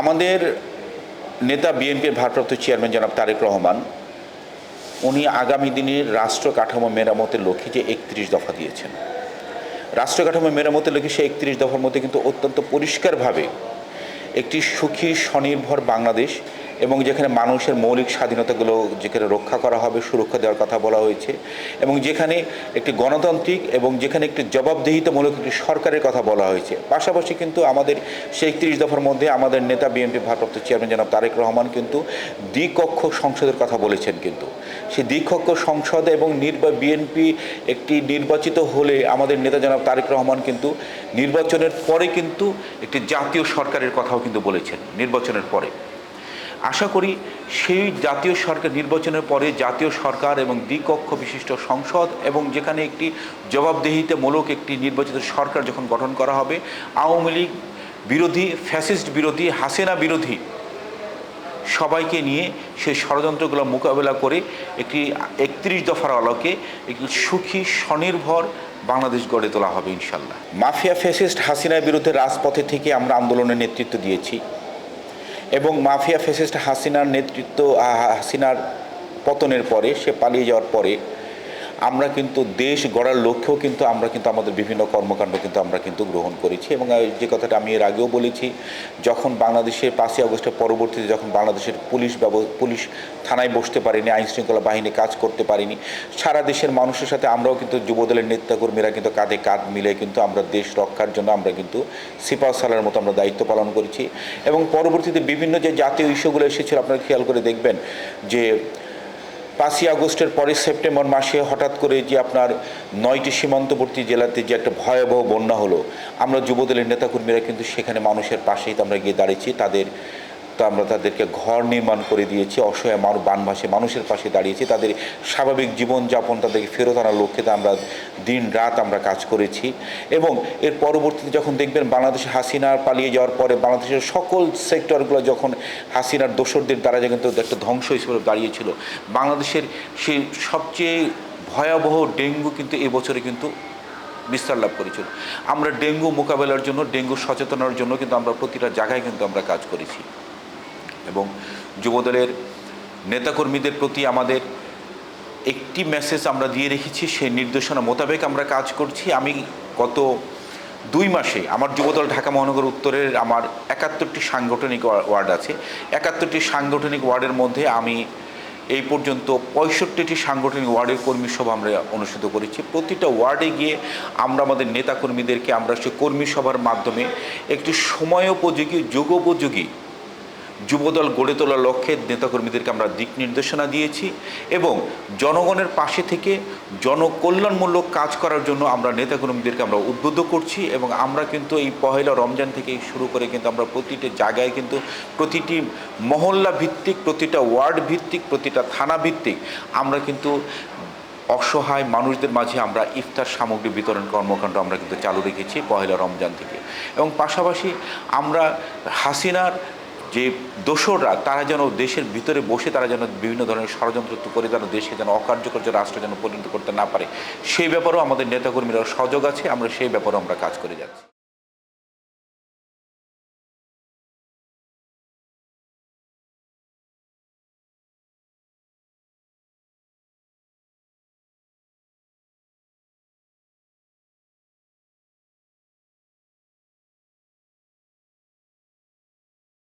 আমাদের নেতা বিএনপির ভারপ্রাপ্ত চেয়ারম্যান জনাব তারেক রহমান, উনি আগামী দিনে রাষ্ট্র কাঠামো মেরামতের লক্ষ্যে যে একত্রিশ দফা দিয়েছেন। রাষ্ট্র কাঠামো মেরামতের লক্ষ্যে সেই একত্রিশ দফার মধ্যে কিন্তু অত্যন্ত পরিষ্কারভাবে একটি সুখী, স্বনির্ভর বাংলাদেশ এবং যেখানে মানুষের মৌলিক স্বাধীনতাগুলো যেখানে রক্ষা করা হবে, সুরক্ষা দেওয়ার কথা বলা হয়েছে এবং যেখানে একটি গণতান্ত্রিক এবং যেখানে একটি জবাবদিহিতামূলক একটি সরকারের কথা বলা হয়েছে। পাশাপাশি কিন্তু আমাদের সেই একত্রিশ দফার মধ্যে আমাদের নেতা, বিএনপি ভারপ্রাপ্ত চেয়ারম্যান জনাব তারেক রহমান কিন্তু দ্বিকক্ষ সংসদের কথা বলেছেন কিন্তু। সেই দ্বিকক্ষ সংসদ এবং নির্বা, বিএনপি একটি নির্বাচিত হলে আমাদের নেতা জনাব তারেক রহমান কিন্তু নির্বাচনের পরে কিন্তু একটি জাতীয় সরকারের কথাও কিন্তু বলেছেন, নির্বাচনের পরে। আশা করি সেই জাতীয় সরকার নির্বাচনের পরে জাতীয় সরকার এবং দ্বিকক্ষ বিশিষ্ট সংসদ এবং যেখানে একটি জবাবদিহিতামূলক একটি নির্বাচিত সরকার যখন গঠন করা হবে, আওয়ামী লীগ বিরোধী, ফ্যাসিস্ট বিরোধী, হাসিনা বিরোধী সবাইকে নিয়ে সেই ষড়যন্ত্রগুলো মোকাবেলা করে একটি একত্রিশ দফার আলোকে একটি সুখী, স্বনির্ভর বাংলাদেশ গড়ে তোলা হবে ইনশাল্লাহ। মাফিয়া, ফ্যাসিস্ট হাসিনার বিরুদ্ধে রাজপথে থেকে আমরা আন্দোলনের নেতৃত্ব দিয়েছি। এবং মাফিয়া ফেসিস্ট হাসিনার নেতৃত্ব হাসিনার পতনের পরে সে পালিয়ে যাওয়ার পরে আমরা কিন্তু দেশ গড়ার লক্ষ্যেও কিন্তু আমরা কিন্তু আমাদের বিভিন্ন কর্মকাণ্ড কিন্তু আমরা কিন্তু গ্রহণ করেছি এবং যে কথাটা আমি এর আগেও বলেছি, যখন বাংলাদেশের পাঁচই আগস্টের পরবর্তীতে যখন বাংলাদেশের পুলিশ পুলিশ থানায় বসতে পারেনি আইন শৃঙ্খলা বাহিনী কাজ করতে পারেনি, সারা দেশের মানুষের সাথে আমরাও কিন্তু যুবদলের নেতাকর্মীরা কিন্তু কাঁধে কাঁধ মিলে কিন্তু আমরা দেশ রক্ষার জন্য আমরা কিন্তু সিপাহ সালার মতো আমরা দায়িত্ব পালন করেছি। এবং পরবর্তীতে বিভিন্ন যে জাতীয় ইস্যুগুলো এসেছিল, আপনারা খেয়াল করে দেখবেন যে পাঁচই আগস্টের পরে সেপ্টেম্বর মাসে হঠাৎ করে যে আপনার নয়টি সীমান্তবর্তী জেলাতে যে একটা ভয়াবহ বন্যা হলো, আমরা যুবদলের নেতাকর্মীরা কিন্তু সেখানে মানুষের পাশেই তো আমরা গিয়ে দাঁড়িয়েছি, তাদের তো আমরা তাদেরকে ঘর নির্মাণ করে দিয়েছি, অসহায় মানুষ বানভাসে মানুষের পাশে দাঁড়িয়েছি, তাদের স্বাভাবিক জীবনযাপন তাদেরকে ফেরত আনার লক্ষ্যে আমরা দিন রাত আমরা কাজ করেছি। এবং এর পরবর্তীতে যখন দেখবেন বাংলাদেশে হাসিনা পালিয়ে যাওয়ার পরে বাংলাদেশের সকল সেক্টরগুলো যখন হাসিনার দোসরদের দ্বারা কিন্তু একটা ধ্বংস হিসেবে দাঁড়িয়েছিল, বাংলাদেশের সেই সবচেয়ে ভয়াবহ ডেঙ্গু কিন্তু এবছরে কিন্তু বিস্তার লাভ করেছিল। আমরা ডেঙ্গু মোকাবেলার জন্য, ডেঙ্গু সচেতনার জন্য কিন্তু আমরা প্রতিটা জায়গায় কিন্তু আমরা কাজ করেছি। এবং যুবদলের নেতাকর্মীদের প্রতি আমাদের একটি মেসেজ আমরা দিয়ে রেখেছি, সেই নির্দেশনা মোতাবেক আমরা কাজ করছি। আমি গত দুই মাসে আমার যুবদল ঢাকা মহানগর উত্তরের আমার একাত্তরটি সাংগঠনিক ওয়ার্ড আছে। একাত্তরটি সাংগঠনিক ওয়ার্ডের মধ্যে আমি এই পর্যন্ত পঁয়ষট্টিটি সাংগঠনিক ওয়ার্ডের কর্মী সভা আমরা অনুষ্ঠিত করেছি। প্রতিটা ওয়ার্ডে গিয়ে আমরা আমাদের নেতাকর্মীদেরকে, আমরা সে কর্মী সভার মাধ্যমে একটি সময়োপযোগী, যুগোপযোগী যুবদল গড়ে তোলার লক্ষ্যে নেতাকর্মীদেরকে আমরা দিক নির্দেশনা দিয়েছি এবং জনগণের পাশে থেকে জনকল্যাণমূলক কাজ করার জন্য আমরা নেতাকর্মীদেরকে আমরা উদ্বুদ্ধ করছি এবং আমরা কিন্তু এই পহেলা রমজান থেকে শুরু করে কিন্তু আমরা প্রতিটি জায়গায় কিন্তু প্রতিটি মহল্লা ভিত্তিক প্রতিটা ওয়ার্ড ভিত্তিক প্রতিটা থানা ভিত্তিক আমরা কিন্তু অসহায় মানুষদের মাঝে আমরা ইফতার সামগ্রী বিতরণ কর্মকাণ্ড আমরা কিন্তু চালু রেখেছি পহেলা রমজান থেকে। এবং পাশাপাশি আমরা হাসিনার যে দোসররা, তারা যেন দেশের ভিতরে বসে, তারা যেন বিভিন্ন ধরনের ষড়যন্ত্র করে যেন দেশকে যেন অকার্যকর রাষ্ট্র যেন পরিণত করতে না পারে, সেই ব্যাপারেও আমাদের নেতাকর্মীরা সজাগ আছে, আমরা সেই ব্যাপারেও আমরা কাজ করে যাচ্ছি।